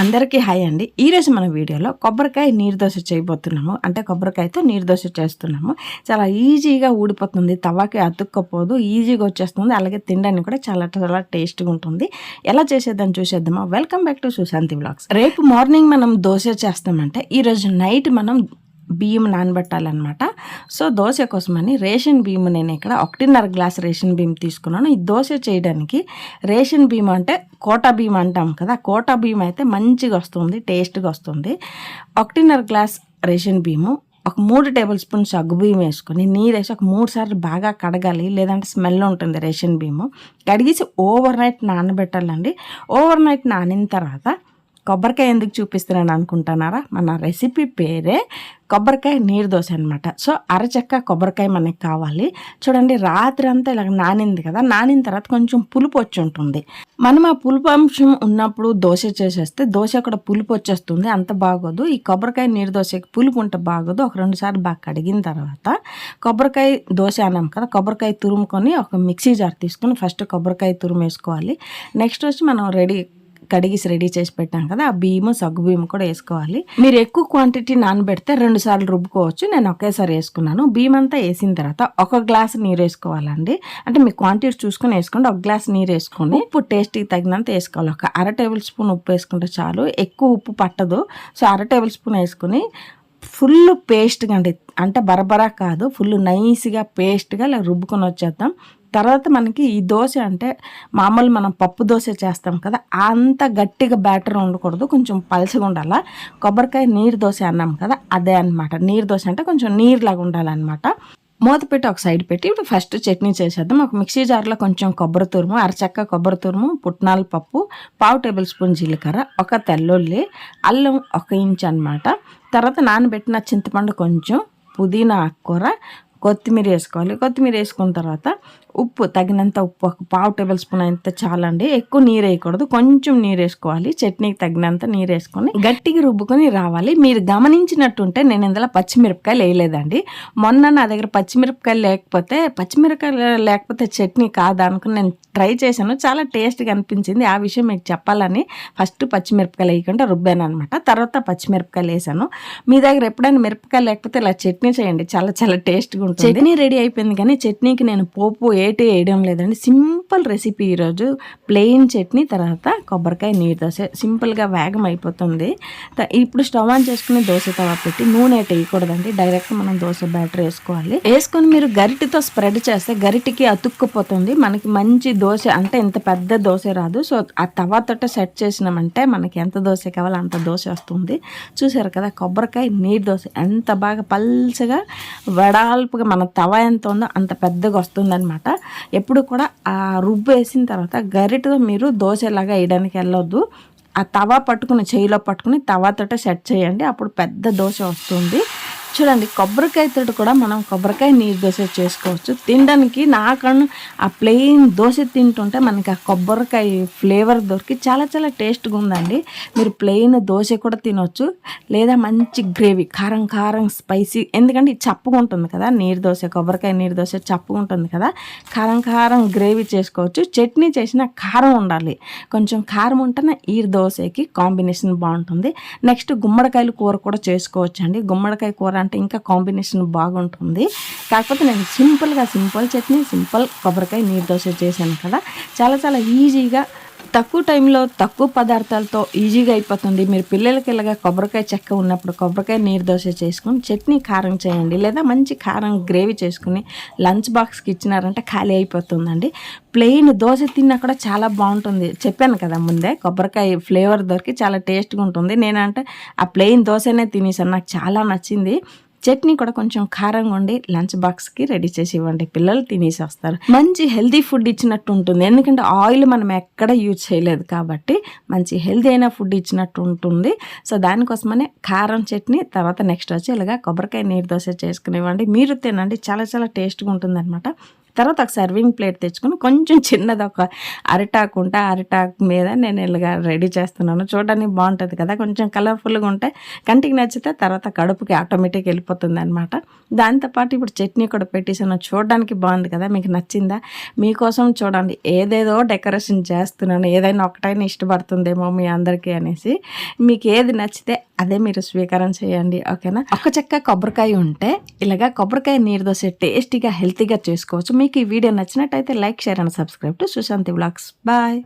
అందరికీ హాయ్ అండి. ఈరోజు మన వీడియోలో కొబ్బరికాయ నీరు దోశ చేయబోతున్నాము. అంటే కొబ్బరికాయతో నీరు దోశ చేస్తున్నాము. చాలా ఈజీగా ఊడిపోతుంది. తవాకి అతుక్కపోదు. ఈజీగా వచ్చేస్తుంది. అలాగే తినడానికి కూడా చాలా చాలా టేస్ట్గా ఉంటుంది. ఎలా చేసేదని చూసేద్దామా? Welcome back to Sushanti blogs. రేపు మార్నింగ్ మనం దోశ చేస్తామంటే ఈరోజు నైట్ మనం బియ్యం నానబెట్టాలన్నమాట. సో దోశ కోసమని రేషన్ బియ్యం నేను ఇక్కడ ఒకటిన్నర గ్లాస్ రేషన్ బియ్యం తీసుకున్నాను. ఈ దోశ చేయడానికి రేషన్ బియ్యం అంటే కోటా బియ్యం అంటాం కదా కోటా బియ్యం అయితే మంచిగా వస్తుంది టేస్ట్గా వస్తుంది. ఒకటిన్నర గ్లాస్ రేషన్ బియ్యము ఒక మూడు టేబుల్ స్పూన్ సగ్గు బియ్యం వేసుకొని నీరు వేసి ఒక మూడు సార్లు బాగా కడగాలి లేదంటే స్మెల్ ఉంటుంది రేషన్ బియ్యము. కడిగేసి ఓవర్ నైట్ నానబెట్టాలండి. ఓవర్ నైట్ నానిన తర్వాత కొబ్బరికాయ ఎందుకు చూపిస్తున్నాను అనుకుంటున్నారా? మన రెసిపీ పేరే కొబ్బరికాయ నీరు దోశ అనమాట సో అరచెక్క కొబ్బరికాయ మనకి కావాలి. చూడండి రాత్రి అంతా ఇలా నానింది కదా నానిన తర్వాత కొంచెం పులుపు వచ్చి ఉంటుంది. మనం ఆ పులుపు అంశం ఉన్నప్పుడు దోశ చేసేస్తే దోశ కూడా పులుపు వచ్చేస్తుంది అంత బాగోదు. ఈ కొబ్బరికాయ నీరు దోశకి పులుపు ఉంటే బాగోదు. ఒక రెండు సార్లు బాగా కడిగిన తర్వాత కొబ్బరికాయ దోశ అన్నాం కదా కొబ్బరికాయ తురుముకొని ఒక మిక్సీ జార్ తీసుకొని ఫస్ట్ కొబ్బరికాయ తురుము వేసుకోవాలి. నెక్స్ట్ వచ్చి మనం రెడీ కడిగిసి రెడీ చేసి పెట్టాం కదా ఆ బియ్యము సగ్గు బియ్యం కూడా వేసుకోవాలి. మీరు ఎక్కువ క్వాంటిటీ నానబెడితే రెండు సార్లు రుబ్బుకోవచ్చు. నేను ఒకేసారి వేసుకున్నాను. బియ్యం అంతా వేసిన తర్వాత ఒక గ్లాస్ నీరు వేసుకోవాలండి. అంటే మీ క్వాంటిటీ చూసుకొని వేసుకోండి. ఒక గ్లాస్ నీరు వేసుకోండి ఉప్పు టేస్ట్కి తగినంత వేసుకోవాలి. ఒక అర టేబుల్ స్పూన్ ఉప్పు వేసుకుంటే చాలు. ఎక్కువ ఉప్పు పట్టదు. సో అర టేబుల్ స్పూన్ వేసుకుని ఫుల్ పేస్ట్గా అండి అంటే బరబరా కాదు ఫుల్ నైస్గా పేస్ట్గా ఇలా రుబ్బుకొని వచ్చేద్దాం. తర్వాత మనకి ఈ దోశ అంటే మామూలు మనం పప్పు దోశ చేస్తాం కదా అంత గట్టిగా బ్యాటర్ ఉండకూడదు. కొంచెం పలసగా ఉండాలా. కొబ్బరికాయ నీరు దోశ అన్నాం కదా అదే అనమాట నీరు దోశ అంటే కొంచెం నీరులాగా ఉండాలన్నమాట. మూత పెట్టి ఒక సైడ్ పెట్టి ఇప్పుడు ఫస్ట్ చట్నీ చేసేద్దాం. ఒక మిక్సీ జార్లో కొంచెం కొబ్బరి తురుము అరచక్క కొబ్బరి తురుము పుట్నాల పప్పు పావు టేబుల్ స్పూన్ జీలకర్ర ఒక తెల్లుల్లి అల్లం ఒక ఇంచ్ అనమాట తర్వాత నానబెట్టిన చింతపండు కొంచెం పుదీనా ఆకుకూర కొత్తిమీర వేసుకోవాలి. కొత్తిమీర వేసుకున్న తర్వాత ఉప్పు తగినంత ఉప్పు ఒక పావు టేబుల్ స్పూన్ అయితే చాలండి. ఎక్కువ నీరు వేయకూడదు. కొంచెం నీరు వేసుకోవాలి. చట్నీకి తగినంత నీరు వేసుకొని గట్టిగా రుబ్బుకొని రావాలి. మీరు గమనించినట్టుంటే నేను ఇందులో పచ్చిమిరపకాయలు వేయలేదండి. మొన్న నా దగ్గర పచ్చిమిరపకాయలు లేకపోతే పచ్చిమిరపకాయలు లేకపోతే చట్నీ కాదా అనుకుని నేను ట్రై చేశాను. చాలా టేస్ట్గా అనిపించింది. ఆ విషయం మీకు చెప్పాలని ఫస్ట్ పచ్చిమిరపకాయలు వేయకుండా రుబ్బాను అనమాట తర్వాత పచ్చిమిరపకాయలు వేసాను. మీ దగ్గర ఎప్పుడైనా మిరపకాయలు లేకపోతే ఇలా చట్నీ చేయండి. చాలా చాలా టేస్ట్గా ఉంటుంది. చట్నీ రెడీ అయిపోయింది కానీ చట్నీకి నేను పోపు ఏటి వేయడం లేదండి. సింపుల్ రెసిపీ ఈరోజు ప్లెయిన్ చట్నీ తర్వాత కొబ్బరికాయ నీరు దోశ. సింపుల్గా వేగం అయిపోతుంది. ఇప్పుడు స్టవ్ ఆన్ చేసుకుని దోశ తవా పెట్టి నూనె అయితే వేయకూడదండి. డైరెక్ట్ మనం దోశ బ్యాటర్ వేసుకోవాలి. వేసుకొని మీరు గరిటితో స్ప్రెడ్ చేస్తే గరిటికి అతుక్కుపోతుంది. మనకి మంచి దోశ అంటే ఇంత పెద్ద దోశ రాదు. సో ఆ తవాతోట సెట్ చేసినామంటే మనకి ఎంత దోశ కావాలో అంత దోశ వస్తుంది. చూసారు కదా కొబ్బరికాయ నీరు దోశ ఎంత బాగా పల్చగా వెడాల్పుగా మన తవ ఎంత ఉందో అంత పెద్దగా వస్తుందన్నమాట. ఎప్పుడు కూడా ఆ రుబ్బు వేసిన తర్వాత గరిటతో మీరు దోశలాగా వేయడానికి వెళ్ళొద్దు. ఆ తవా పట్టుకుని చేయిలో పట్టుకుని తవాతోటే సెట్ చేయండి. అప్పుడు పెద్ద దోశ వస్తుంది. చూడండి కొబ్బరికాయ తోటి కూడా మనం కొబ్బరికాయ నీరు దోశ చేసుకోవచ్చు. తినడానికి నాకన్నా ఆ ప్లెయిన్ దోశ తింటుంటే మనకి ఆ కొబ్బరికాయ ఫ్లేవర్ దొరికి చాలా చాలా టేస్ట్గా ఉందండి. మీరు ప్లెయిన్ దోశ కూడా తినవచ్చు లేదా మంచి గ్రేవీ కారం కారం స్పైసీ ఎందుకంటే చప్పుగా ఉంటుంది కదా నీరు దోశ కొబ్బరికాయ నీరు దోశ చప్పుగా ఉంటుంది కదా కారం కారం గ్రేవీ చేసుకోవచ్చు. చట్నీ చేసిన కారం ఉండాలి. కొంచెం కారం ఉంటేనే ఈ దోశకి కాంబినేషన్ బాగుంటుంది. నెక్స్ట్ గుమ్మడికాయలు కూర కూడా చేసుకోవచ్చు అండి గుమ్మడికాయ కూర అంటే ఇంకా కాంబినేషన్ బాగుంటుంది. కాకపోతే నేను సింపుల్గా సింపుల్ చట్నీ సింపుల్ కొబ్బరికాయ నీరు దోశ చేశాను కదా. చాలా చాలా ఈజీగా తక్కువ టైంలో తక్కువ పదార్థాలతో ఈజీగా అయిపోతుంది. మీరు పిల్లలకి ఇలాగా కొబ్బరికాయ చెక్క ఉన్నప్పుడు కొబ్బరికాయ నీరు దోశ చేసుకుని చట్నీ కారం చేయండి. లేదా మంచి కారం గ్రేవీ చేసుకుని లంచ్ బాక్స్కి ఇచ్చినారంటే ఖాళీ అయిపోతుందండి. ప్లెయిన్ దోశ తిన్నా కూడా చాలా బాగుంటుంది. చెప్పాను కదా ముందే కొబ్బరికాయ ఫ్లేవర్ దొరికి చాలా టేస్ట్గా ఉంటుంది. నేనంటే ఆ ప్లెయిన్ దోశనే తినేసాను. నాకు చాలా నచ్చింది. చట్నీ కూడా కొంచెం కారంగా ఉండి లంచ్ బాక్స్కి రెడీ చేసి ఇవ్వండి. పిల్లలు తినేసి వస్తారు. మంచి హెల్దీ ఫుడ్ ఇచ్చినట్టు ఉంటుంది. ఎందుకంటే ఆయిల్ మనం ఎక్కడ యూజ్ చేయలేదు కాబట్టి మంచి హెల్దీ అయిన ఫుడ్ ఇచ్చినట్టు ఉంటుంది. సో దానికోసమనే కారం చట్నీ తర్వాత నెక్స్ట్ వచ్చి ఇలాగా కొబ్బరికాయ నీరు దోశ చేసుకునివ్వండి. మీరు తినండి. చాలా చాలా టేస్ట్గా ఉంటుంది అనమాట తర్వాత ఒక సర్వింగ్ ప్లేట్ తెచ్చుకొని కొంచెం చిన్నది ఒక అరిటాకు ఉంటే అరిటాకు మీద నేను ఇలాగా రెడీ చేస్తున్నాను. చూడడానికి బాగుంటుంది కదా కొంచెం కలర్ఫుల్గా ఉంటే కంటికి నచ్చితే తర్వాత కడుపుకి ఆటోమేటిక్ వెళ్ళిపోతుంది అనమాట దాంతోపాటు ఇప్పుడు చట్నీ కూడా పెట్టేసాను చూడడానికి బాగుంది కదా మీకు నచ్చిందా? మీకోసం చూడండి ఏదేదో డెకరేషన్ చేస్తున్నాను ఏదైనా ఒకటైనా ఇష్టపడుతుందేమో మీ అందరికీ అనేసి మీకు ఏది నచ్చితే అదే మీరు స్వీకారం చేయండి ఓకేనా? ఒక చెక్క కొబ్బరికాయ ఉంటే ఇలాగా కొబ్బరికాయ నీరు దోశ టేస్టీగా హెల్తీగా చేసుకోవచ్చు. మీకు ఈ వీడియో నచ్చినట్టయితే like share and subscribe to Sushanti blogs bye.